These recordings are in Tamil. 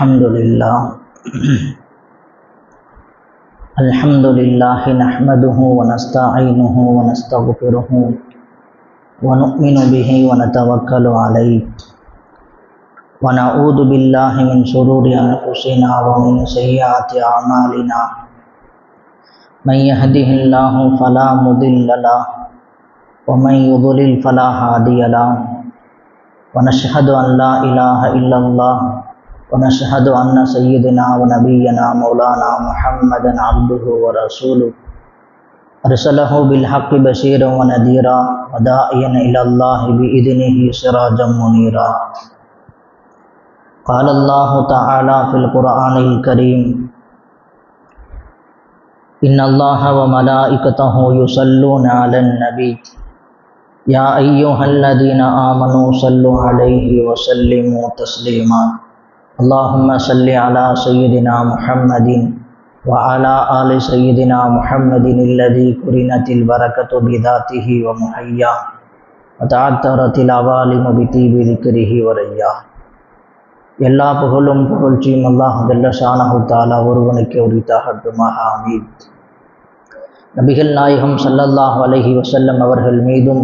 الحمد لله. الحمد لله نحمده ونستعينه ونستغفره ونؤمن به ونتوكل عليه. ونعوذ بالله من شرور أنفسنا ومن سيئات أعمالنا. من يهده الله فلا مضل له ومن يضلل فلا هادي له. ونشهد أن لا إله إلا الله ونشهد أن سيدنا ونبينا مولانا محمدا عبده ورسوله. أرسله بالحق بشيرا ونذيرا وداعيا إلى الله بإذنه سراجا منيرا. قال الله تعالى في القرآن الكريم إن الله وملائكته يصلون على النبي. يا أيها الذين آمنوا صلوا عليه وسلموا تسليما. اللهم صل على سيدنا محمد وعلى آل سيدنا محمد الذي قرنت البركة بذاته ومحيا وتعثرت العوالم بطيب ذكره ورياه எல்லா புகழும் புகழ்ச்சியும் அல்லாஹ் ஜல்ல ஷானஹு தாலா ஒருவனுக்கு உரித்தாகட்டுமாக ஆமீன் நபிகள் நாயகம் சல்லல்லாஹ் அலஹி வசல்லம் அவர்கள் மீதும்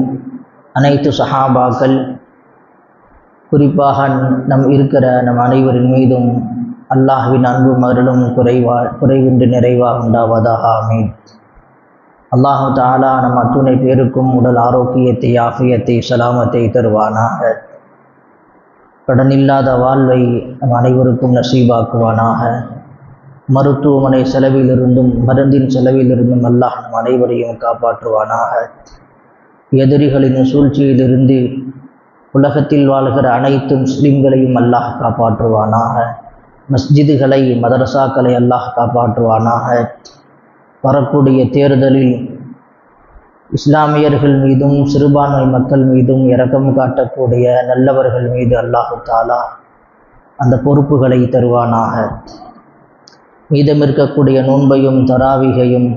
அனைத்து சஹாபாக்கள் குறிப்பாக நம் இருக்கிற நம் அனைவரின் மீதும் அல்லாஹ்வின் அன்பு மருளும் குறைவா குறைவின்றி நிறைவாக உண்டாவதாக அமீன் அல்லாஹு தாலா நம் அத்துணை பேருக்கும் உடல் ஆரோக்கியத்தை ஆஃபியத்தை சலாமத்தை தருவானாக. கடனில்லாத வாழ்வை நம் அனைவருக்கும் நசீபாக்குவானாக. மருத்துவமனை செலவிலிருந்தும் மருந்தின் செலவிலிருந்தும் அல்லாஹ் நம் அனைவரையும் காப்பாற்றுவானாக. எதிரிகளின் சூழ்ச்சியிலிருந்து உலகத்தில் வாழ்கிற அனைத்து முஸ்லிம்களையும் அல்லாஹ் காப்பாற்றுவானாக. மஸ்ஜிதுகளை மதரசாக்களை அல்லாஹ் காப்பாற்றுவானாக. வரக்கூடிய தேர்தலில் இஸ்லாமியர்கள் மீதும் சிறுபான்மை மக்கள் மீதும் இரக்கம் காட்டக்கூடிய நல்லவர்கள் மீது அல்லாஹு தாலா அந்த பொறுப்புகளை தருவானாக. மீதம் இருக்கக்கூடிய நோன்பையும் தராவிகையும்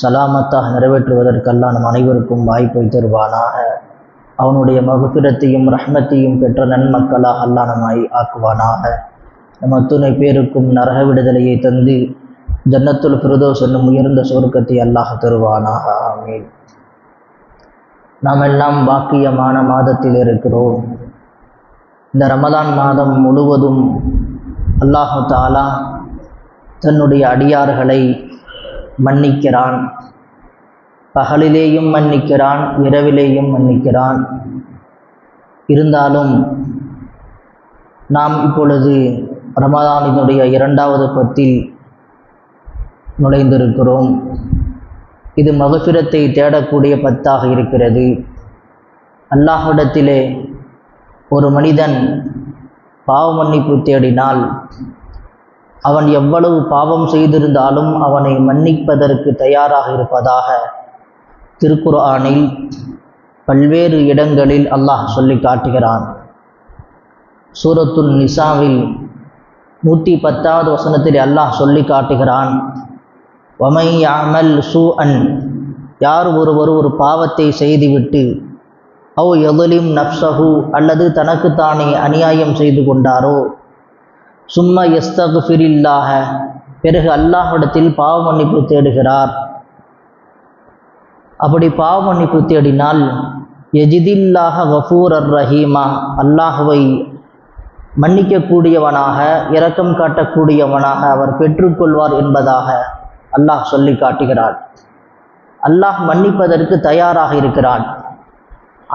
சலாமத்தாக நிறைவேற்றுவதற்கெல்லாம் நம் அனைவருக்கும் வாய்ப்பை தருவானாக. அவனுடைய மகுத்திரத்தையும் ரஹ்மத்தையும் பெற்ற நன்மக்களாக அல்லானமாய் ஆக்குவானாக. நம் அத்துணை பேருக்கும் நரக விடுதலையை தந்து ஜன்னத்துல் பிரதோஸ் என்னும் உயர்ந்த சொர்க்கத்தை அல்லாஹ் தருவானாக. ஆமீன். நாம் எல்லாம் பாக்கியமான மாதத்தில் இருக்கிறோம். இந்த ரமதான் மாதம் முழுவதும் அல்லாஹு தாலா தன்னுடைய அடியார்களை மன்னிக்கிறான். பகலிலேயும் மன்னிக்கிறான் இரவிலேயும் மன்னிக்கிறான். இருந்தாலும் நாம் இப்பொழுது ரமதானினுடைய இரண்டாவது பத்தில் நுழைந்திருக்கிறோம். இது மகசுரத்தை தேடக்கூடிய பத்தாக இருக்கிறது. அல்லாஹிடத்திலே ஒரு மனிதன் பாவ மன்னிப்பு தேடினால் அவன் எவ்வளவு பாவம் செய்திருந்தாலும் அவனை மன்னிப்பதற்கு தயாராக இருப்பதாக திருக்குர்ஆனில் பல்வேறு இடங்களில் அல்லாஹ் சொல்லி காட்டுகிறான். சூரத்துல் நிசாவில் நூற்றி பத்தாவது வசனத்தில் அல்லாஹ் சொல்லி காட்டுகிறான். வமையாமல் யாமல் சூ அன் யார் ஒருவர் ஒரு பாவத்தை செய்துவிட்டு அவ் எதலிம் நப்சஹு அல்லது தனக்குத்தானே அநியாயம் செய்து கொண்டாரோ? சும்மா எஸ்தகுஃபிரில்லாக பிறகு அல்லாஹ்விடத்தில் பாவ மன்னிப்பு தேடுகிறார். அப்படி பாவ மன்னிப்பு தேடினால் எஜிதில்லாக கஃபூர் அர் ரஹீமா அல்லாஹுவை மன்னிக்கக்கூடியவனாக இரக்கம் காட்டக்கூடியவனாக அவர் பெற்றுக்கொள்வார் என்பதாக அல்லாஹ் சொல்லி காட்டுகிறான் அல்லாஹ் மன்னிப்பதற்கு தயாராக இருக்கிறான்.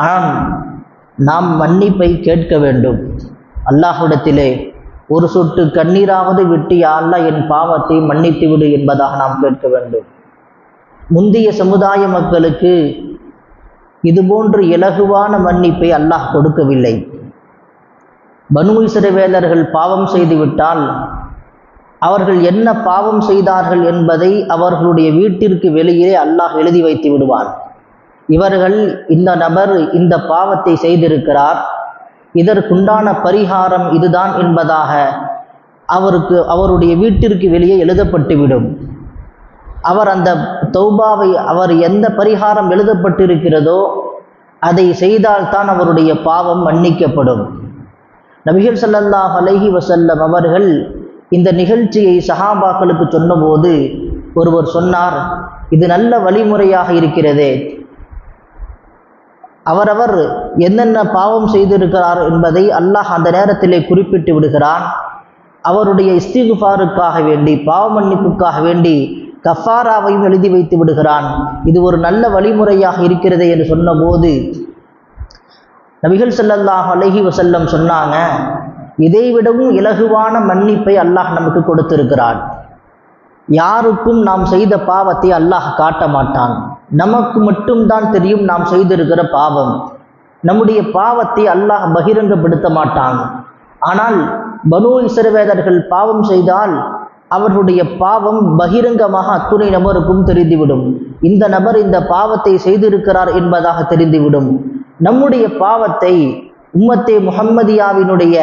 ஆனால் நாம் மன்னிப்பை கேட்க வேண்டும். அல்லாஹ்விடத்திலே ஒரு சொட்டு கண்ணீராவது விட்டு அல்ல என் பாவத்தை மன்னித்து விடு என்பதாக நாம் கேட்க வேண்டும். முந்தைய சமுதாய மக்களுக்கு இதுபோன்று இலகுவான மன்னிப்பை அல்லாஹ் கொடுக்கவில்லை. பனு இசைவேலர்கள் பாவம் செய்துவிட்டால் அவர்கள் என்ன பாவம் செய்தார்கள் என்பதை அவர்களுடைய வீட்டிற்கு வெளியே அல்லாஹ் எழுதி வைத்து விடுவான். இவர்கள் இந்த நபர் இந்த பாவத்தை செய்திருக்கிறார் இதற்குண்டான பரிகாரம் இதுதான் என்பதாக அவருக்கு அவருடைய வீட்டிற்கு வெளியே எழுதப்பட்டுவிடும். அவர் அந்த தௌபாவை அவர் எந்த பரிகாரம் எழுதப்பட்டிருக்கிறதோ அதை செய்தால்தான் அவருடைய பாவம் மன்னிக்கப்படும். நபிகள் சல்லல்லாஹ் அலஹி வசல்லம் அவர்கள் இந்த நிகழ்ச்சியை சஹாபாக்களுக்கு சொன்னபோது ஒருவர் சொன்னார் இது நல்ல வழிமுறையாக இருக்கிறதே. அவரவர் என்னென்ன பாவம் செய்திருக்கிறார் என்பதை அல்லாஹ் அந்த நேரத்திலே குறிப்பிட்டு விடுகிறான். அவருடைய இஸ்திகுஃபாருக்காக வேண்டி பாவ மன்னிப்புக்காக வேண்டி கஃபாராவையும் எழுதி வைத்து விடுகிறான். இது ஒரு நல்ல வழிமுறையாக இருக்கிறது என்று சொன்னபோது நபிகள் செல்லல்லாஹ் அலஹி வசல்லம் சொன்னாங்க இதை விடவும் இலகுவான மன்னிப்பை அல்லாஹ் நமக்கு கொடுத்திருக்கிறான். யாருக்கும் நாம் செய்த பாவத்தை அல்லாஹ் காட்ட மாட்டான். நமக்கு மட்டும்தான் தெரியும் நாம் செய்திருக்கிற பாவம். நம்முடைய பாவத்தை அல்லாஹ் பகிரங்கப்படுத்த மாட்டான். ஆனால் பனு இசரவேதர்கள் பாவம் செய்தால் அவர்களுடைய பாவம் பகிரங்கமாக அத்துணை நபருக்கும் தெரிந்துவிடும். இந்த நபர் இந்த பாவத்தை செய்திருக்கிறார் என்பதாக தெரிந்துவிடும். நம்முடைய பாவத்தை உம்மத்தே முகம்மதியாவினுடைய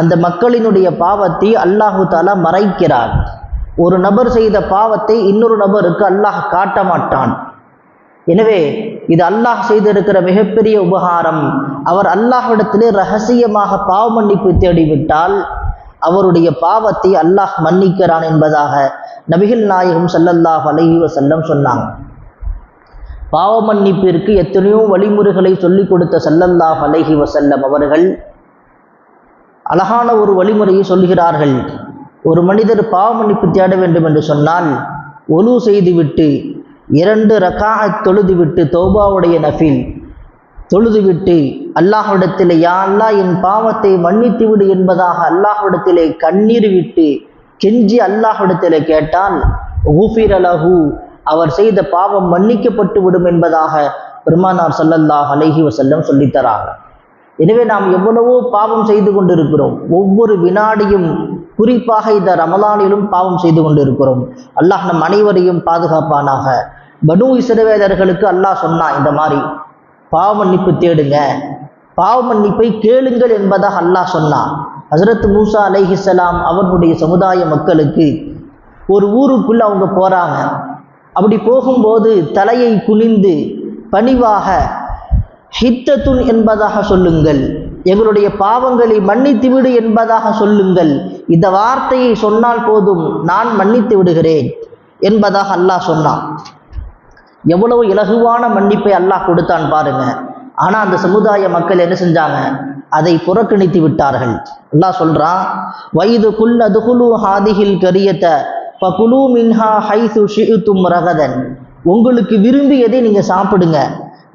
அந்த மக்களினுடைய பாவத்தை அல்லாஹு தாலா மறைக்கிறார். ஒரு நபர் செய்த பாவத்தை இன்னொரு நபருக்கு அல்லாஹ் காட்ட மாட்டான். எனவே இது அல்லாஹ் செய்திருக்கிற மிகப்பெரிய உபகாரம். அவர் அல்லாஹ்விடத்திலே ரகசியமாக பாவ மன்னிப்பு தேடிவிட்டால் அவருடைய பாவத்தை அல்லாஹ் மன்னிக்கிறான் என்பதாக நபிகள் நாயகம் சல்லல்லாஹ் அலைஹி செல்லம் சொன்னாங்க. பாவ மன்னிப்பிற்கு எத்தனையோ வழிமுறைகளை சொல்லிக் கொடுத்த ஸல்லல்லாஹு அலைஹி வசல்லம் அவர்கள் அழகான ஒரு வழிமுறையை சொல்கிறார்கள் ஒரு மனிதர் பாவ மன்னிப்பு தேட வேண்டும் என்று சொன்னால் ஒலு செய்துவிட்டு இரண்டு ரக்காக தொழுதுவிட்டு தௌபாவுடைய நஃபில் தொழுதுவிட்டு அல்லாஹ்விடத்திலே யா அல்லாஹ் என் பாவத்தை மன்னித்து விடு என்பதாக அல்லாஹ்விடத்திலே கண்ணீர் விட்டு கெஞ்சி அல்லாஹ்விடத்திலே கேட்டால் ஊஃபிரலஹு அவர் செய்த பாவம் மன்னிக்கப்பட்டு விடும் என்பதாக பெருமானார் சல்லல்லாஹ் அலஹி வசல்லம் சொல்லித்தராங்க எனவே நாம் எவ்வளவோ பாவம் செய்து கொண்டிருக்கிறோம். ஒவ்வொரு வினாடியும் குறிப்பாக இந்த ரமலானிலும் பாவம் செய்து கொண்டிருக்கிறோம். அல்லாஹ் நம் அனைவரையும் பாதுகாப்பானாக. பனு இசைவேதர்களுக்கு அல்லாஹ் சொன்னான் இந்த மாதிரி பாவ மன்னிப்பு தேடுங்க. பாவ மன்னிப்பை கேளுங்கள் என்பதாக அல்லாஹ் சொன்னான். ஹசரத் மூசா அலைஹிஸ்லாம் அவர்களுடைய சமுதாய மக்களுக்கு ஒரு ஊருக்குள்ளே அவங்க போகிறாங்க அப்படி போகும்போது தலையை குனிந்து பணிவாக ஹித்தத்துன் என்பதாக சொல்லுங்கள். எங்களுடைய பாவங்களை மன்னித்து விடு என்பதாக சொல்லுங்கள். இந்த வார்த்தையை சொன்னால் போதும் நான் மன்னித்து விடுகிறேன் என்பதாக அல்லாஹ் சொன்னான். எவ்வளவு இலகுவான மன்னிப்பை அல்லாஹ் கொடுத்தான் பாருங்க. ஆனால் அந்த சமுதாய மக்கள் என்ன செஞ்சாங்க? அதை புறக்கணித்து விட்டார்கள். அல்லாஹ் சொல்றான் வயது குல் அதுகுலு ஹாதிகில் கரியத்தை பகுலு மின்ஹா ஹைசு ஷியுத்தும் ரகதன். உங்களுக்கு விரும்பியதை நீங்க சாப்பிடுங்க.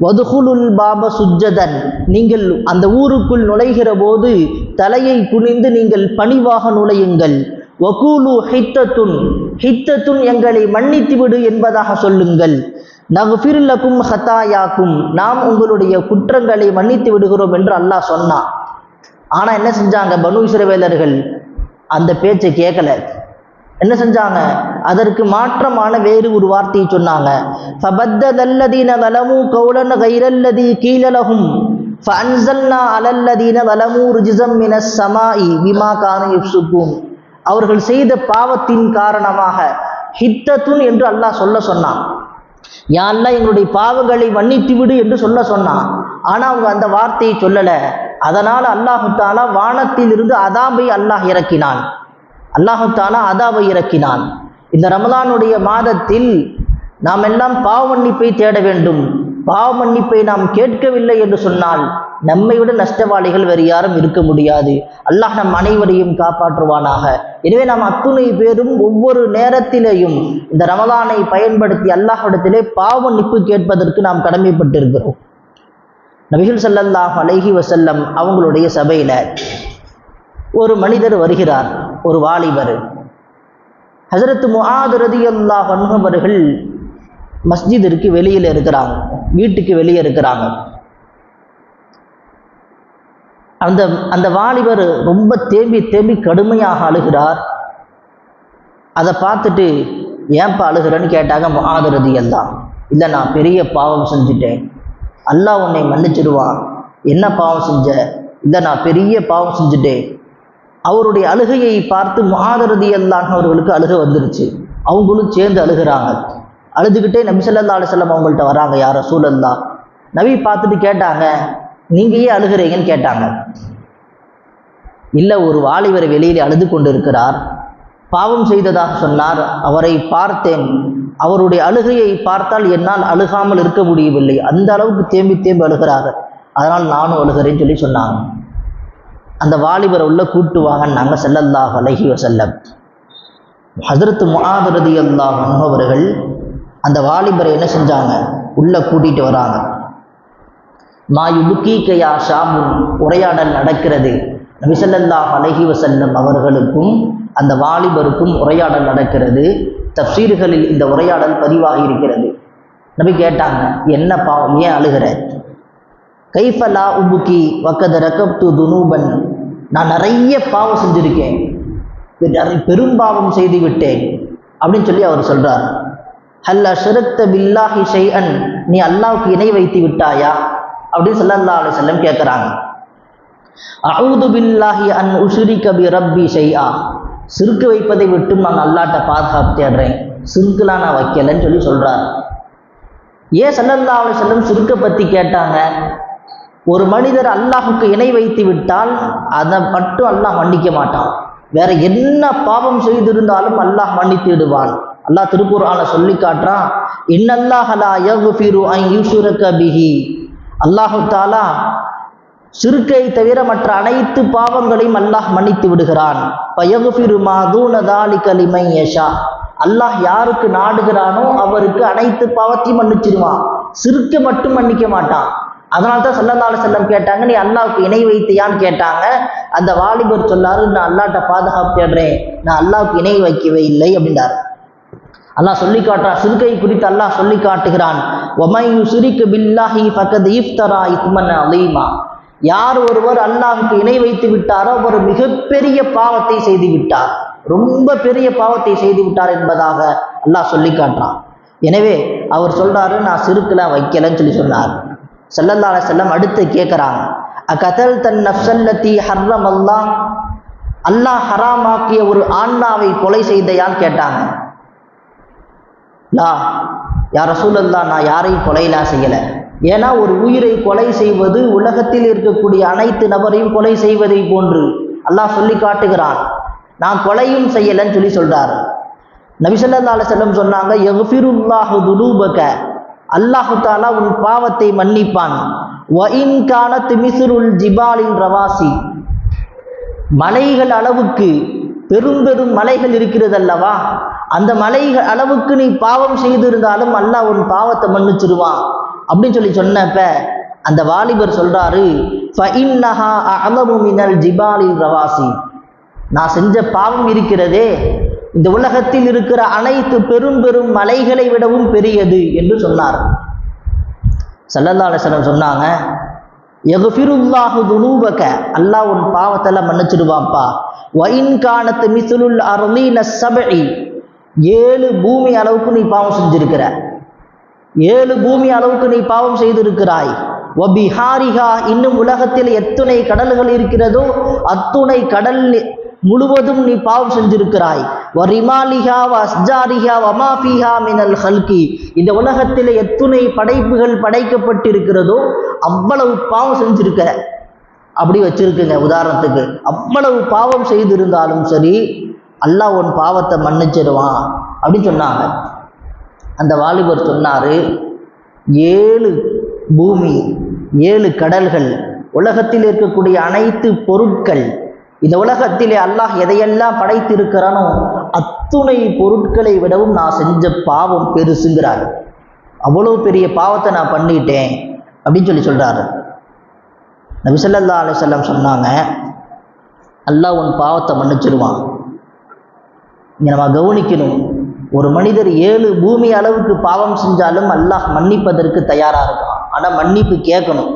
வதுகுலுல் பாப சுஜ்ஜதன். நீங்கள் அந்த ஊருக்குள் நுழைகிற போது தலையை குனிந்து நீங்கள் பணிவாக நுழையுங்கள். வகூலு ஹித்தத்துன். ஹித்தத்துன் எங்களை மன்னித்து விடு என்பதாக சொல்லுங்கள். நகுஃபிர்லக்கும் ஹத்தாயாக்கும் நாம் உங்களுடைய குற்றங்களை மன்னித்து விடுகிறோம் என்று அல்லாஹ் சொன்னான். ஆனால் என்ன செஞ்சாங்க பனு இஸ்ரவேலர்கள்? அந்த பேச்சை கேட்கல என்ன செஞ்சாங்க? அதற்கு மாற்றமான வேறு ஒரு வார்த்தையை சொன்னாங்க. ஃபபத்ததல்லதீன வலமு கௌலன் கைரல்லதி கீழலகும். ஃபஅன்சல்னா அலல்லதீன வலமு ருஜிசம் மினஸ் சமாஇ பிமா கானு யுஃப்சுகூன் அவர்கள் செய்த பாவத்தின் காரணமாக ஹித்தத்துன் என்று அல்லாஹ் சொல்ல சொன்னான். யாரெல்லாம் எங்களுடைய பாவங்களை மன்னித்து விடு என்று சொல்ல சொன்னான். ஆனால் அவங்க அந்த வார்த்தையை சொல்லலை. அதனால் அல்லாஹுத்தாலா வானத்திலிருந்து அதாபை அல்லாஹ் இறக்கினான். அல்லாஹுத்தாலா அதாபை அதாவை இறக்கினான். இந்த ரமதானுடைய மாதத்தில் நாம் எல்லாம் பாவ மன்னிப்பை தேட வேண்டும். பாவ மன்னிப்பை நாம் கேட்கவில்லை என்று சொன்னால் நம்மை விட நஷ்டவாளிகள் வேறு யாரும் இருக்க முடியாது. அல்லாஹ் நம் அனைவரையும் காப்பாற்றுவானாக. எனவே நாம் அத்துணை பேரும் ஒவ்வொரு நேரத்திலேயும் இந்த ரமதானை பயன்படுத்தி அல்லாஹ்விடத்திலே பாவ மன்னிப்பு கேட்பதற்கு நாம் கடமைப்பட்டிருக்கிறோம். நபிகள் ஸல்லல்லாஹு அலைஹி வசல்லம் அவங்களுடைய சபையில ஒரு மனிதர் வருகிறார் ஒரு வாலிபர். ஹசரத் முஆத் அல்லாஹ் அன்ஹு அவர்கள் மஸ்ஜிதிற்கு வெளியில் இருக்கிறாங்க. வீட்டுக்கு வெளியே இருக்கிறாங்க. அந்த அந்த வாலிபர் ரொம்ப தேம்பி தேம்பி கடுமையாக அழுகிறார். அதை பார்த்துட்டு ஏன்பா அழுகிறேன்னு கேட்டாங்க முஆதரதி எல்லாம் இல்லை நான் பெரிய பாவம் செஞ்சுட்டேன். அல்லாஹ் உன்னை மன்னிச்சிடுவான் என்ன பாவம் செஞ்ச? இல்லை நான் பெரிய பாவம் செஞ்சுட்டேன். அவருடைய அழுகையை பார்த்து முஆதரதி எல்லாம் அவர்களுக்கு அழுக வந்துருச்சு. அவங்களும் சேர்ந்து அழுகிறாங்க. அழுதுகிட்டே நபி ஸல்லல்லாஹு அலுவலம் அவங்கள்ட்ட வராங்க யார் ரசூலல்லா நபி பார்த்துட்டு கேட்டாங்க நீங்கள் ஏன் அழுகிறீங்கன்னு கேட்டாங்க. இல்லை ஒரு வாலிபர் வெளியில் அழுது கொண்டு இருக்கிறார் பாவம் செய்ததாக சொன்னார் அவரை பார்த்தேன். அவருடைய அழுகையை பார்த்தால் என்னால் அழுகாமல் இருக்க முடியவில்லை. அந்த அளவுக்கு தேம்பி தேம்பி அழுகிறார். அதனால் நானும் அழுகிறேன்னு சொல்லி சொன்னாங்க. அந்த வாலிபரை உள்ள கூட்டுவாங்க நாங்கள் செல்லல்லாஹ் அலஹி வசல்லம் ஹசரத்து முஆதரதி அல்லாஹ் அவர்கள் அந்த வாலிபரை என்ன செஞ்சாங்க? உள்ள கூட்டிட்டு வராங்க. மாயுபுக்கி கயா ஷாமுன் உரையாடல் நடக்கிறது. நபிசல்லாஹ் அலஹி வசல்லம் அவர்களுக்கும் அந்த வாலிபருக்கும் உரையாடல் நடக்கிறது. தப்சீர்களில் இந்த உரையாடல் பதிவாகி இருக்கிறது. நபி கேட்டாங்க என்ன பாவம்? ஏன் அழுகிற? கைஃபலா உபுக்கி வக்கத ரகப்து துனூபன். நான் நிறைய பாவம் செஞ்சுருக்கேன். நிறைய பெரும்பாவம் செய்து விட்டேன். அப்படின்னு சொல்லி அவர் சொல்றார். ஹல்ல ஷிரத்த பில்லாஹி ஷைஅன் நீ அல்லாவுக்கு இணை வைத்து விட்டாயா? அப்படின்னு சொல்லல்லா அலி செல்லம் கேட்குறாங்க. அவுது பில்லாஹி அன் உஷுரி கபி ரப்பி ஷையா சிறுக்கு வைப்பதை விட்டும் நான் அல்லாட்ட பாதுகாப்பு தேடுறேன். சிறுக்குலாம் நான் வைக்கலைன்னு சொல்லி சொல்கிறார் ஏன் சல்லல்லா அலி செல்லம் சிறுக்கை பற்றி கேட்டாங்க? ஒரு மனிதர் அல்லாஹுக்கு இணை வைத்து விட்டால் அதை மட்டும் அல்லாஹ் மன்னிக்க மாட்டான். வேற என்ன பாவம் செய்திருந்தாலும் அல்லாஹ் மன்னித்து விடுவான் அல்லாஹ் திருக்குறால சொல்லி காட்டுறான் இன்னல்லாஹலா யகுஃபிரு ஐ யூசுரக பிஹி. அல்லாஹு தாலா சிறுக்கை தவிர மற்ற அனைத்து பாவங்களையும் அல்லாஹ் மன்னித்து விடுகிறான். பயகுஃபிரு மாதூனதாலி கலிமை யஷா. அல்லாஹ் யாருக்கு நாடுகிறானோ அவருக்கு அனைத்து பாவத்தையும் மன்னிச்சிருவான். சிறுக்க மட்டும் மன்னிக்க மாட்டான். அதனால தான் சல்லந்தால செல்லம் கேட்டாங்க நீ அல்லாவுக்கு இணை வைத்தியான்னு கேட்டாங்க. அந்த வாலிபர் சொல்லாரு நான் அல்லாட்ட பாதுகாப்பு தேடுறேன். நான் அல்லாவுக்கு இணை வைக்கவே இல்லை. அப்படின்றார். அல்லாஹ் சொல்லி காட்டுறா சிறுகை குறித்து அல்லாஹ் சொல்லி காட்டுகிறான். ஒமையு சிரிக்கு பில்லாஹி ஃபகத் இஃப்தரா இத்மன் அலீமா. யார் ஒருவர் அல்லாஹுக்கு இணை வைத்து விட்டாரோ அவர் மிகப்பெரிய பாவத்தை செய்து விட்டார். ரொம்ப பெரிய பாவத்தை செய்து விட்டார் என்பதாக அல்லாஹ் சொல்லி காட்டுறான். எனவே அவர் சொல்றாரு நான் சிறுக்கெல்லாம் வைக்கலன்னு சொல்லி சொன்னார். சல்லல்லா செல்லம் அடுத்து கேட்குறாங்க அகதல் தன் நப்சல்லத்தி ஹர்ரம் அல்லாஹ் அல்லாஹ் ஹராமாக்கிய ஒரு ஆன்மாவை கொலை செய்தையான்னு கேட்டாங்க. லா யார சூழல்லா நான் யாரையும் கொலையெல்லாம் செய்யலை. ஏன்னா ஒரு உயிரை கொலை செய்வது உலகத்தில் இருக்கக்கூடிய அனைத்து நபரையும் கொலை செய்வதை போன்று அல்லாஹ் சொல்லி காட்டுகிறான். நான் கொலையும் செய்யலைன்னு சொல்லி சொல்றாரு. நபிசல்லா செல்லம் சொன்னாங்க எஃபிருல்லாஹு துலூபக அல்லாஹு தாலா உன் பாவத்தை மன்னிப்பான். வஇன் கானத் ஜிபாலின் ரவாசி. மலைகள் அளவுக்கு பெரும் பெரும் மலைகள் இருக்கிறது அல்லவா? அந்த மலைகள் அளவுக்கு நீ பாவம் செய்திருந்தாலும் அல்லாஹ் உன் பாவத்தை மன்னிச்சிருவான். அப்படின்னு சொல்லி சொன்னப்ப அந்த வாலிபர் சொல்றாரு மினல் ஜிபாலில் ரவாசி. நான் செஞ்ச பாவம் இருக்கிறதே இந்த உலகத்தில் இருக்கிற அனைத்து பெரும் பெரும் மலைகளை விடவும் பெரியது என்று சொன்னார். சல்லல்லா சொன்னாங்க எகுஃபிருல்லாஹு துனூபக அல்லாஹ் உன் பாவத்தெல்லாம் மன்னிச்சிடுவான்ப்பா ஒயின் காணத்து மிசுலுல் அருளீன சபை ஏழு பூமி அளவுக்கு நீ பாவம் செஞ்சிருக்கிற. ஏழு பூமி அளவுக்கு நீ பாவம் செய்திருக்கிறாய். ஒபிஹாரிகா இன்னும் உலகத்தில் எத்துணை கடல்கள் இருக்கிறதோ அத்துணை கடல் முழுவதும் நீ பாவம் செஞ்சிருக்கிறாய். வரிமாலிகா வஸ்ஜாரிகா வமாஃபிஹா மினல் ஹல்கி இந்த உலகத்தில் எத்துணை படைப்புகள் படைக்கப்பட்டிருக்கிறதோ அவ்வளவு பாவம் செஞ்சிருக்கிற. அப்படி வச்சிருக்குங்க உதாரணத்துக்கு. அவ்வளவு பாவம் செய்திருந்தாலும் சரி அல்லாஹ் உன் பாவத்தை மன்னிச்சிடுவான் அப்படின்னு சொன்னாங்க. அந்த வாலிபர் சொன்னார் ஏழு பூமி ஏழு கடல்கள் உலகத்தில் இருக்கக்கூடிய அனைத்து பொருட்கள் இந்த உலகத்திலே அல்லாஹ் எதையெல்லாம் படைத்திருக்கிறானோ அத்துணை பொருட்களை விடவும் நான் செஞ்ச பாவம் பெருசுங்கிறார். அவ்வளோ பெரிய பாவத்தை நான் பண்ணிட்டேன் அப்படின்னு சொல்லி சொல்கிறாரு நபிசல்லா அலிசல்லாம் சொன்னாங்க அல்லாஹ் உன் பாவத்தை மன்னிச்சிருவான் இங்கே நம்ம கவனிக்கணும். ஒரு மனிதர் ஏழு பூமி அளவுக்கு பாவம் செஞ்சாலும் அல்லாஹ் மன்னிப்பதற்கு தயாராக இருக்கான். ஆனால் மன்னிப்பு கேட்கணும்.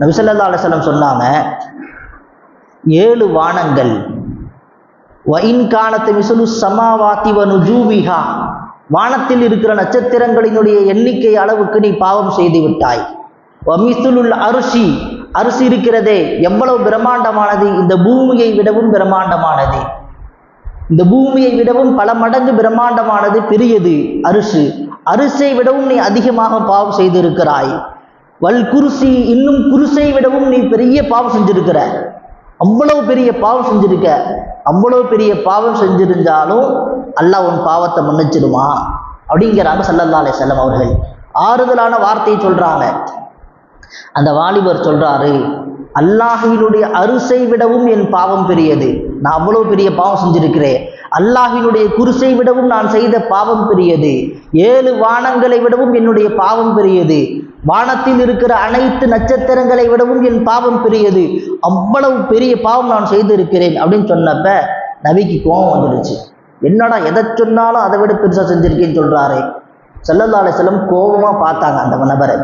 நபிசல்லா அலிசல்லாம் சொன்னாங்க ஏழு வானங்கள் வயின் காலத்து மிசலு சமாவாத்தி வனு வானத்தில் இருக்கிற நட்சத்திரங்களினுடைய எண்ணிக்கை அளவுக்கு நீ பாவம் செய்து விட்டாய். வமிசுலுல் அரிசி அரிசி இருக்கிறதே எவ்வளவு பிரம்மாண்டமானது? இந்த பூமியை விடவும் பிரம்மாண்டமானது. இந்த பூமியை விடவும் பல மடங்கு பிரம்மாண்டமானது பெரியது அரிசு. அரிசை விடவும் நீ அதிகமாக பாவம் செய்திருக்கிறாய். வல் குருசி இன்னும் குருசை விடவும் நீ பெரிய பாவம் செஞ்சிருக்கிற. அவ்வளவு பெரிய பாவம் செஞ்சிருக்க. அவ்வளோ பெரிய பாவம் செஞ்சிருந்தாலும் அல்லாஹ் உன் பாவத்தை மன்னிச்சிடுமா? அப்படிங்கிறாங்க சல்லல்லா செல்லம் அவர்கள். ஆறுதலான வார்த்தையை சொல்றாங்க. அந்த வாலிபர் சொல்றாரு அல்லாஹினுடைய அரிசை விடவும் என் பாவம் பெரியது. நான் அவ்வளோ பெரிய பாவம் செஞ்சிருக்கிறேன். அல்லாஹினுடைய குருசை விடவும் நான் செய்த பாவம் பெரியது. ஏழு வானங்களை விடவும் என்னுடைய பாவம் பெரியது. வானத்தில் இருக்கிற அனைத்து நட்சத்திரங்களை விடவும் என் பாவம் பெரியது. அவ்வளவு பெரிய பாவம் நான் செய்திருக்கிறேன் அப்படின்னு சொன்னப்ப நபிக்கு கோபம் வந்துடுச்சு. என்னடா எதை சொன்னாலும் அதை விட பெருசாக செஞ்சிருக்கேன்னு சொல்கிறாரு சல்லல்லா செல்லம் கோபமாக பார்த்தாங்க அந்த நபரை.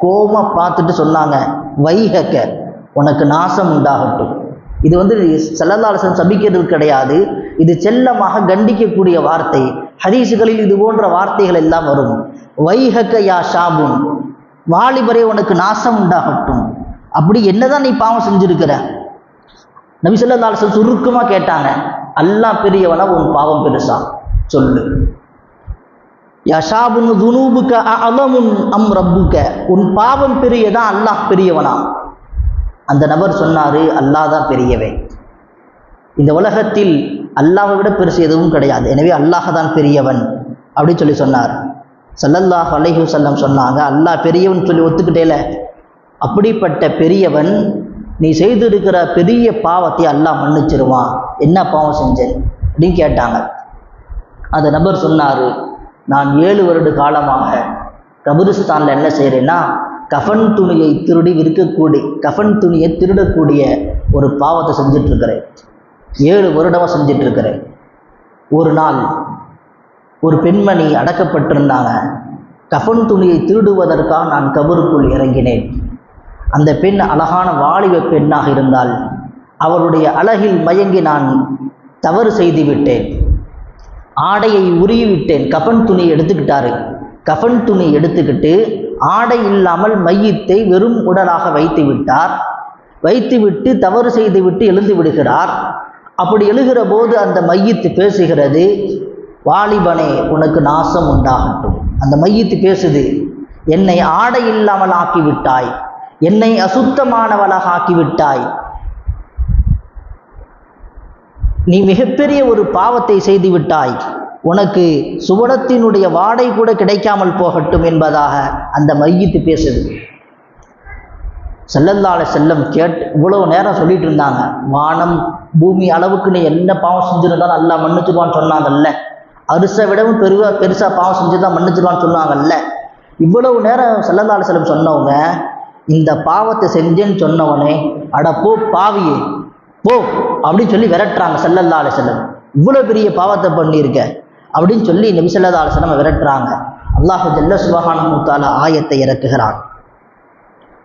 கோபமாக பார்த்துட்டு சொன்னாங்க. வைகக்க. உனக்கு நாசம் உண்டாகட்டும். இது வந்து செல்லதாலசன் சபிக்கிறது கிடையாது. இது செல்லமாக கண்டிக்கக்கூடிய வார்த்தை. ஹதீசுகளில் இது போன்ற வார்த்தைகள் எல்லாம் வரும். வைஹக்க யா ஷாபுன். வாலிபரே உனக்கு நாசம் உண்டாகட்டும். அப்படி என்னதான் நீ பாவம் செஞ்சிருக்கிற? நபி ஸல்லல்லாஹு சுருக்கமாக கேட்டாங்க. அல்லா பெரியவனா உன் பாவம் பெருசா? சொல்லு. யஷாபுன் துனூபுக்க அலமுன் அம் ரப்புக்க உன் பாவம் பெரியதான் அல்லாஹ் பெரியவனா? அந்த நபர் சொன்னாரு அல்லாஹ் தான் பெரியவன் இந்த உலகத்தில் அல்லாஹை விட பெருசு எதுவும் கிடையாது. எனவே அல்லாஹ் தான் பெரியவன் அப்படின்னு சொல்லி சொன்னார். சல்லல்லாஹ் அலைஹு செல்லம் சொன்னாங்க அல்லாஹ் பெரியவன் சொல்லி ஒத்துக்கிட்டேல. அப்படிப்பட்ட பெரியவன் நீ செய்திருக்கிற பெரிய பாவத்தை அல்லாஹ் மன்னிச்சிருவான். என்ன பாவம் செஞ்சேன்? அப்படின்னு கேட்டாங்க. அந்த நபர் சொன்னார் நான் ஏழு வருட காலமாக கபிரிஸ்தானில் என்ன செய்கிறேன்னா கஃன் துணியை திருடி விற்கக்கூடிய கஃன் துணியை திருடக்கூடிய ஒரு பாவத்தை செஞ்சுட்டு இருக்கிறேன் ஏழு வருடமாக செஞ்சுட்டு இருக்கிறேன் ஒரு நாள் ஒரு பெண்மணி அடக்கப்பட்டிருந்தாங்க. கஃன் துணியை திருடுவதற்காக நான் கபருக்குள் இறங்கினேன். அந்த பெண் அழகான வாலிப பெண்ணாக இருந்தால் அவருடைய அழகில் மயங்கி நான் தவறு செய்து விட்டேன் ஆடையை உருகிவிட்டேன் கஃன் துணி எடுத்துக்கிட்டாரு. கஃன் துணி எடுத்துக்கிட்டு ஆடை இல்லாமல் மையத்தை வெறும் உடலாக வைத்து விட்டார். வைத்துவிட்டு தவறு செய்துவிட்டு எழுந்து விடுகிறார். அப்படி எழுகிற போது அந்த மையத்து பேசுகிறது வாலிபனே உனக்கு நாசம் உண்டாகட்டும். அந்த மையத்து பேசுது என்னை ஆடை இல்லாமல் ஆக்கிவிட்டாய். என்னை அசுத்தமானவளாக ஆக்கிவிட்டாய். நீ மிகப்பெரிய ஒரு பாவத்தை செய்து விட்டாய் உனக்கு சுவனத்தினுடைய வாடை கூட கிடைக்காமல் போகட்டும் என்பதாக அந்த மையத்து பேசுது. செல்லல்லால செல்லம் கேட் இவ்வளவு நேரம் சொல்லிட்டு இருந்தாங்க. வானம் பூமி அளவுக்கு நீ என்ன பாவம் செஞ்சிருந்தாலும் நல்லா மன்னிச்சிருவான்னு சொன்னாங்கல்ல. அரிசை விடவும் பெருவா பெருசாக பாவம் செஞ்சுதான் மன்னிச்சிருவான்னு சொன்னாங்கல்ல. இவ்வளவு நேரம் செல்லல்லால செல்லம் சொன்னவங்க இந்த பாவத்தை செஞ்சேன்னு சொன்னவனே அட போ பாவியே போ அப்படின்னு சொல்லி விரட்டுறாங்க செல்லல்லா செல்லம் இவ்வளோ பெரிய பாவத்தை பண்ணியிருக்க அப்படின்னு சொல்லி நபி ஸல்லல்லாஹு அலைஹி விரட்டுறாங்க. அல்லாஹு ஜல்ல சுபஹானஹு தஆலா ஆயத்தை இறக்குகிறான்.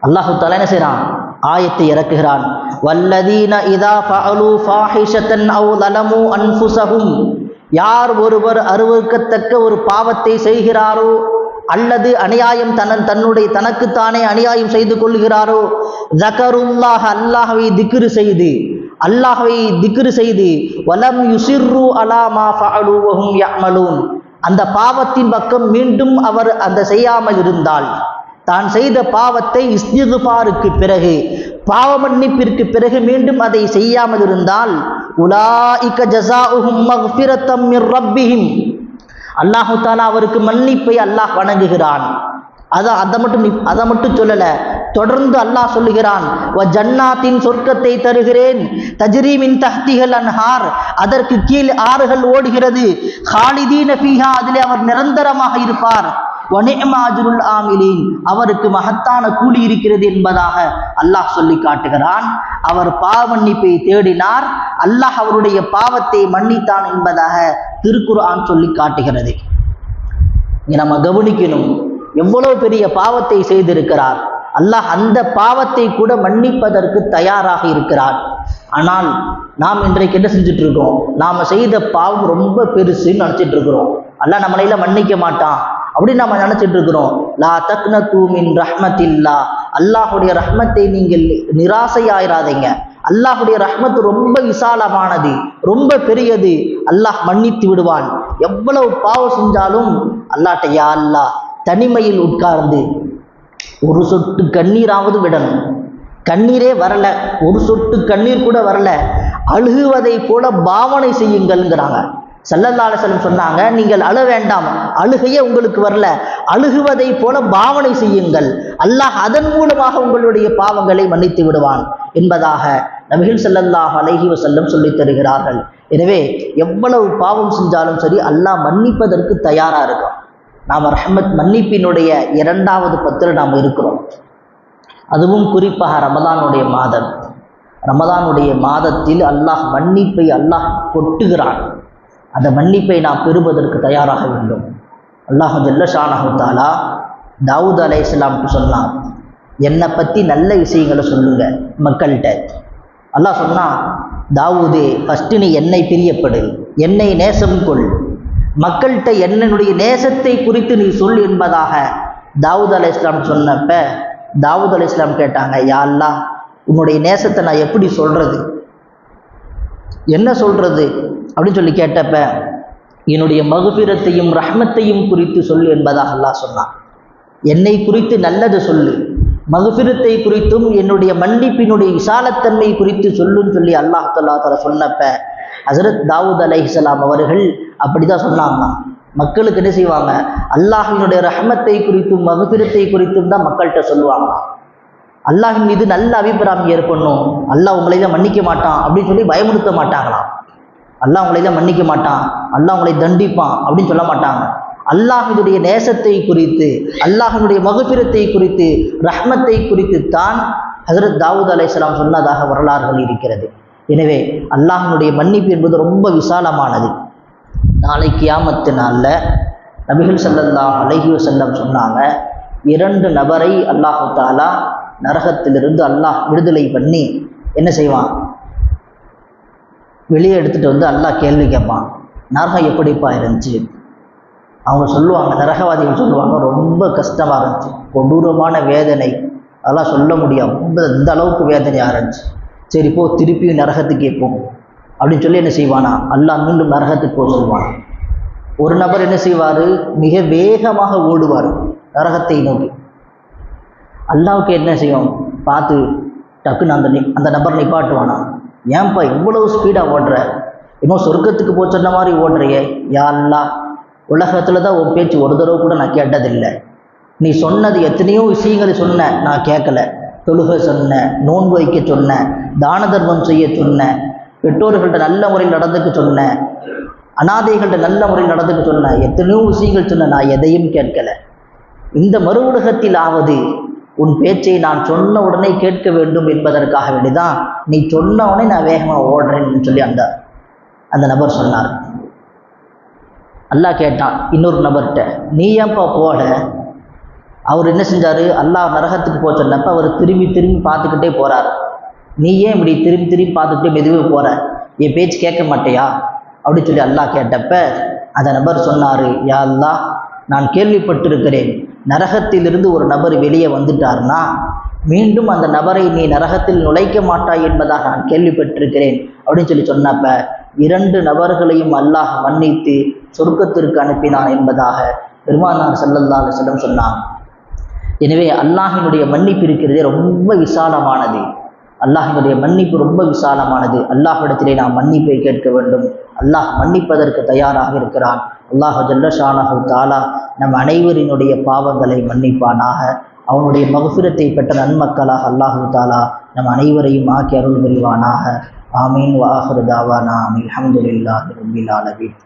அல்லாஹு தஆலா என்ன செய்கிறான் ஆயத்தை இறக்குகிறான். வல்லதீன இதா ஃபஅலு ஃபாஹிஷத்தன் அவ் லலமு அன்ஃபுஸஹும். யார் ஒருவர் அருவருக்கத்தக்க ஒரு பாவத்தை செய்கிறாரோ அல்லது அநியாயம் தன்னன் தன்னுடைய தனக்குத்தானே அநியாயம் செய்து கொள்கிறாரோ ஜகருல்லாஹ் அல்லாஹவை திக்ரு செய்து அல்லாஹை திக்ரு செய்து வலம் யுசிர்ரு அலாமா மா யஅமலூன். அந்த பாவத்தின் பக்கம் மீண்டும் அவர் அந்த செய்யாமல் இருந்தால் தான் செய்த பாவத்தை இஸ்திகுபாருக்கு பிறகு பாவ மன்னிப்பிற்கு பிறகு மீண்டும் அதை செய்யாமல் இருந்தால் உலாஇக ஜஸாஉஹும் மக்ஃபிரத்தம் மிர் ரப்பிஹிம். அல்லாஹு தாலா அவருக்கு மன்னிப்பை அல்லாஹ் வணங்குகிறான். அதான் அதை மட்டும் அதை மட்டும் சொல்லலை தொடர்ந்து அல்லாஹ் சொல்லுகிறான் "வ ஜன்னாத்தின் சொர்க்கத்தை தருகிறேன் தஜ்ரீமின் தஹ்திகள் அன்ஹார். அதற்கு கீழ் ஆறுகள் ஓடுகிறது. ஹாலிதீன ஃபீஹா அதிலே அவர் நிரந்தரமாக இருப்பார். வனிமாஜுருல் ஆமிலீன் அவருக்கு மகத்தான கூலி இருக்கிறது என்பதாக அல்லாஹ் சொல்லி காட்டுகிறான். அவர் பாவன்னிப்பை தேடினார். அல்லாஹ் அவருடைய பாவத்தை மன்னித்தான் என்பதாக திருக்குர்ஆன் சொல்லி காட்டுகிறது. இங்கே நம்ம கவனிக்கணும் எவ்வளவு பெரிய பாவத்தை செய்திருக்கிறார். அல்லாஹ் அந்த பாவத்தை கூட மன்னிப்பதற்கு தயாராக இருக்கிறார். ஆனால் நாம் இன்றைக்கு என்ன செஞ்சுட்டு இருக்கோம் நாம் செய்த பாவம் ரொம்ப பெருசுன்னு நினச்சிட்டு இருக்கிறோம் அல்லாஹ் நம்மளையில மன்னிக்க மாட்டான். அப்படின்னு நம்ம நினச்சிட்டு இருக்கிறோம் லா தக்ன தூமின் ரஹ்மத்தில்லா. அல்லாஹுடைய ரஹ்மத்தை நீங்கள் நிராசையாயிராதீங்க. அல்லாஹுடைய ரஹ்மத் ரொம்ப விசாலமானது ரொம்ப பெரியது. அல்லாஹ் மன்னித்து விடுவான். எவ்வளவு பாவம் செஞ்சாலும் அல்லாட்டையா அல்லாஹ் தனிமையில் உட்கார்ந்து ஒரு சொட்டு கண்ணீராவது விடணும். கண்ணீரே வரல. ஒரு சொட்டு கண்ணீர் கூட வரல. அழுகுவதை போல பாவனை செய்யுங்கள்ங்கிறாங்க. செல்லல்லாலசலம் சொன்னாங்க நீங்கள் அழ வேண்டாம். அழுகையே உங்களுக்கு வரல. அழுகுவதை போல பாவனை செய்யுங்கள். அல்லாஹ் அதன் மூலமாக உங்களுடைய பாவங்களை மன்னித்து விடுவான். என்பதாக நபிகள் செல்லல்லாஹ் அலைஹி வசல்லம் சொல்லித் தருகிறார்கள். எனவே எவ்வளவு பாவம் செஞ்சாலும் சரி அல்லாஹ் மன்னிப்பதற்கு தயாரா இருக்கும் நாம் ரஹமத் மன்னிப்பினுடைய இரண்டாவது பத்தில் நாம் இருக்கிறோம். அதுவும் குறிப்பாக ரமதானுடைய மாதம். ரமதானுடைய மாதத்தில் அல்லாஹ் மன்னிப்பை அல்லாஹ் கொட்டுகிறான். அந்த மன்னிப்பை நாம் பெறுவதற்கு தயாராக வேண்டும். அல்லாஹ் ஜல்லஷானஹுத்தாலா தாவூத் அலை இஸ்லாம்க்கு சொன்னான் என்னை பற்றி நல்ல விஷயங்களை சொல்லுங்க மக்கள்கிட்ட. அல்லாஹ் சொன்னால் தாவூதே ஃபஸ்ட்டு நீ என்னை பிரியப்படு. என்னை நேசம் கொள். மக்கள்கிட்ட என்னுடைய நேசத்தை குறித்து நீ சொல் என்பதாக தாவூத் அலை இஸ்லாம் சொன்னப்ப தாவூத் அலை இஸ்லாம் கேட்டாங்க யா அல்லாஹ் உன்னுடைய நேசத்தை நான் எப்படி சொல்றது? என்ன சொல்றது? அப்படின்னு சொல்லி கேட்டப்ப என்னுடைய மகுபிரத்தையும் ரஹ்மத்தையும் குறித்து சொல்லு என்பதாக அல்லாஹ் சொன்னான். என்னை குறித்து நல்லது சொல்லு. மகுபிரத்தை குறித்தும் என்னுடைய மன்னிப்பினுடைய விசாலத்தன்மை குறித்து சொல்லுன்னு சொல்லி அல்லாஹ் தல்லா தலா சொன்னப்ப ஹசரத் தாவூத் அலைஹிஸ்லாம் அவர்கள் அப்படிதான் சொன்னாங்க மக்களுக்கு என்ன செய்வாங்க? அல்லாஹினுடைய ரஹமத்தை குறித்தும் மகுபிரத்தை குறித்தும் தான் மக்கள்கிட்ட சொல்லுவாங்களாம். அல்லாஹின் மீது நல்ல அபிப்பிராயம் ஏற்படணும். அல்லாஹ் உங்களை தான் மன்னிக்க மாட்டான் அப்படின்னு சொல்லி பயமுறுத்த மாட்டாங்களாம். அல்லாஹ் உங்களை தான் மன்னிக்க மாட்டான். அல்லாஹ் உங்களை தண்டிப்பான் அப்படின்னு சொல்ல மாட்டாங்க. அல்லாஹினுடைய நேசத்தை குறித்து அல்லாஹினுடைய மகுபிரத்தை குறித்து ரஹ்மத்தை குறித்து தான் ஹசரத் தாவூத் அலையாம் சொன்னதாக வரலாறுகள் இருக்கிறது. எனவே அல்லாஹினுடைய மன்னிப்பு என்பது ரொம்ப விசாலமானது. நாளை கியாமத்து நாளில் நபிகள் செல்லல்லா அலைஹி வஸல்லம் சொன்னாங்க இரண்டு நபரை அல்லாஹு தாலா நரகத்திலிருந்து அல்லாஹ் விடுதலை பண்ணி என்ன செய்வான்? வெளியே எடுத்துட்டு வந்து அல்லாஹ் கேள்வி கேட்பான் நரகம் எப்படிப்பா இருந்துச்சு? அவங்க சொல்லுவாங்க நரகவாதிகள் சொல்லுவாங்க ரொம்ப கஷ்டமாக இருந்துச்சு கொடூரமான வேதனை. அதெல்லாம் சொல்ல முடியாது ரொம்ப இந்த அளவுக்கு வேதனையாக இருந்துச்சு. சரி போ திருப்பியும் நரகத்துக்கு கேட்போம் அப்படின்னு சொல்லி என்ன செய்வானா? அல்லாஹ் மீண்டும் நரகத்துக்கு போக சொல்வான் ஒரு நபர் என்ன செய்வார்? மிக வேகமாக ஓடுவார் நரகத்தை நோக்கி. அல்லாவுக்கு என்ன செய்வோம் பார்த்து டக்குன்னு அந்த நி அந்த நபர் நிப்பாட்டுவானா? ஏன்பா இவ்வளவு ஸ்பீடாக ஓடுற? இன்னும் சொர்க்கத்துக்கு போ சொன்ன மாதிரி ஓடுறியே. யா உலகத்தில் தான் உன் பேச்சு ஒரு தடவை கூட நான் கேட்டதில்லை. நீ சொன்னது எத்தனையோ விஷயங்களை சொன்ன நான் கேட்கல. தொழுகை சொன்னேன் நோன்பு வைக்க சொன்னேன் தான தர்மம் செய்ய சொன்னேன் பெற்றோர்கள்ட்ட நல்ல முறையில் நடந்துக்க சொன்னேன் அனாதைகள்கிட்ட நல்ல முறையில் நடந்துக்க சொன்னேன் எத்தனையோ விஷயங்கள் சொன்னேன் நான் எதையும் கேட்கல. இந்த மறு உலகத்திலாவது உன் பேச்சை நான் சொன்ன உடனே கேட்க வேண்டும் என்பதற்காக வேண்டிதான் நீ சொன்ன உடனே நான் வேகமாக ஓடுறேன்னு சொல்லி அந்த அந்த நபர் சொன்னார். அல்லாஹ் கேட்டான் இன்னொரு நபர்கிட்ட நீ ஏன்ப்பா போல அவர் என்ன செஞ்சார்? அல்லாஹ் நரகத்துக்கு போக சொன்னப்ப அவர் திரும்பி திரும்பி பார்த்துக்கிட்டே போகிறார் நீ ஏன் இப்படி திரும்பி திரும்பி பார்த்துட்டு மெதுவே போகிற என் பேச்சு கேட்க மாட்டேயா? அப்படின்னு சொல்லி அல்லாஹ் கேட்டப்ப அந்த நபர் சொன்னார் யா அல்லாஹ் நான் கேள்விப்பட்டிருக்கிறேன். நரகத்திலிருந்து ஒரு நபர் வெளியே வந்துட்டார்னா மீண்டும் அந்த நபரை நீ நரகத்தில் நுழைக்க மாட்டாய் என்பதாக நான் கேள்விப்பட்டிருக்கிறேன். அப்படின்னு சொல்லி சொன்னப்ப இரண்டு நபர்களையும் அல்லாஹ் மன்னித்து சொர்க்கத்திற்கு அனுப்பினான் என்பதாக பெருமானார் செல்லல்லா செல்லம் சொன்னான் எனவே அல்லாஹினுடைய மன்னிப்பு இருக்கிறதே ரொம்ப விசாலமானது. அல்லாஹினுடைய மன்னிப்பு ரொம்ப விசாலமானது. அல்லாஹிடத்திலே நாம் மன்னிப்பை கேட்க வேண்டும். அல்லாஹ் மன்னிப்பதற்கு தயாராக இருக்கிறான். அல்லாஹ் ஜல்லஷானஹு தாலா நம் அனைவரினுடைய பாவங்களை மன்னிப்பானாக. அவனுடைய மகசுரத்தை பெற்ற நன்மக்களாக அல்லாஹு தாலா நம் அனைவரையும் ஆக்கி அருள் புரிவானாக. ஆமீன். வாஹருதாவா தாவானா. அஹமதுல்லாஹ் ரப்பில் ஆலமீன்.